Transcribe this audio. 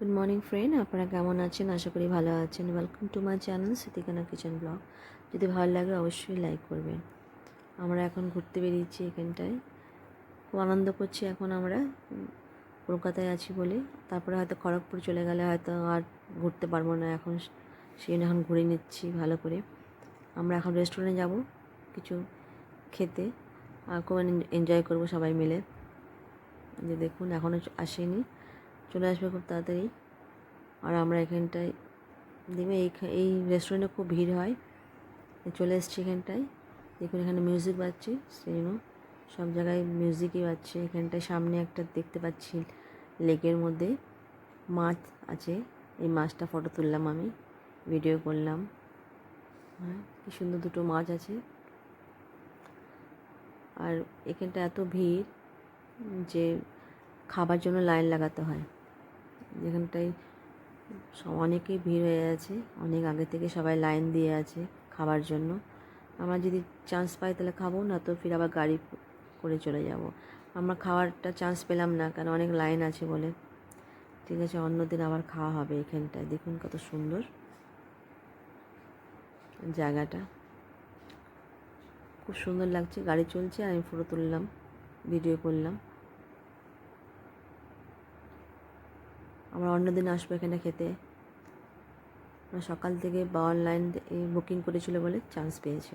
Good morning friend আপনারা কেমন আছেন? আশা করি ভালো আছেন। ওয়েলকাম টু মাই চ্যানেল সিতিকানা কিচেন ব্লগ যদি ভালো লাগে, অবশ্যই লাইক করবেন। আমরা এখন ঘুরতে বেরিয়েছি এখানটায়। খুব আনন্দ করছি এখন আমরা। কলকাতায় আছি বলে। তারপরে হয়তো খড়গপুর চলে গেলে হয়তো আর ঘুরতে পারব না এখন। সেই এখন ঘুরে নিচ্ছি ভালো করে। আমরা এখন রেস্টুরেন্টে যাব কিছু খেতে। আর খুব এনজয় করব সবাই মিলে। যে দেখুন এখনও আসেনি। চলে আসবে খুব তাড়াতাড়ি। আর আমরা এখানটায় দেখবে এই এই রেস্টুরেন্টে খুব ভিড় হয়। চলে এসছি এখানটায়। দেখুন এখানে মিউজিক বাজছে, সেই জন্য সব জায়গায় মিউজিকই বাজছে। এখানটায় সামনে একটা দেখতে পাচ্ছি লেকের মধ্যে মাছ আছে। এই মাছটা ফটো তুললাম আমি ভিডিও করলাম। হ্যাঁ কী সুন্দর দুটো মাছ আছে। আর এখানটা এত ভিড় যে খাবার জন্য লাইন লাগাতে হয়। যেখানটায় অনেকেই ভিড় হয়ে আছে, অনেক আগে থেকে সবাই লাইন দিয়ে আছে খাবার জন্য। আমরা যদি চান্স পাই তাহলে খাব, না তো ফির আবার গাড়ি করে চলে যাব। আমরা খাওয়ারটা চান্স পেলাম না, কারণ অনেক লাইন আছে বলে। ঠিক আছে, অন্যদিন আবার খাওয়া হবে এখানটায়। দেখুন কত সুন্দর জায়গাটা। খুব সুন্দর লাগছে, গাড়ি চলছে, আমি ফটো তুললাম ভিডিও করলাম। আমরা অন্যদিন আসব এখানে খেতে। আমরা সকাল থেকে বা অনলাইন বুকিং করেছিল বলে চান্স পেয়েছে।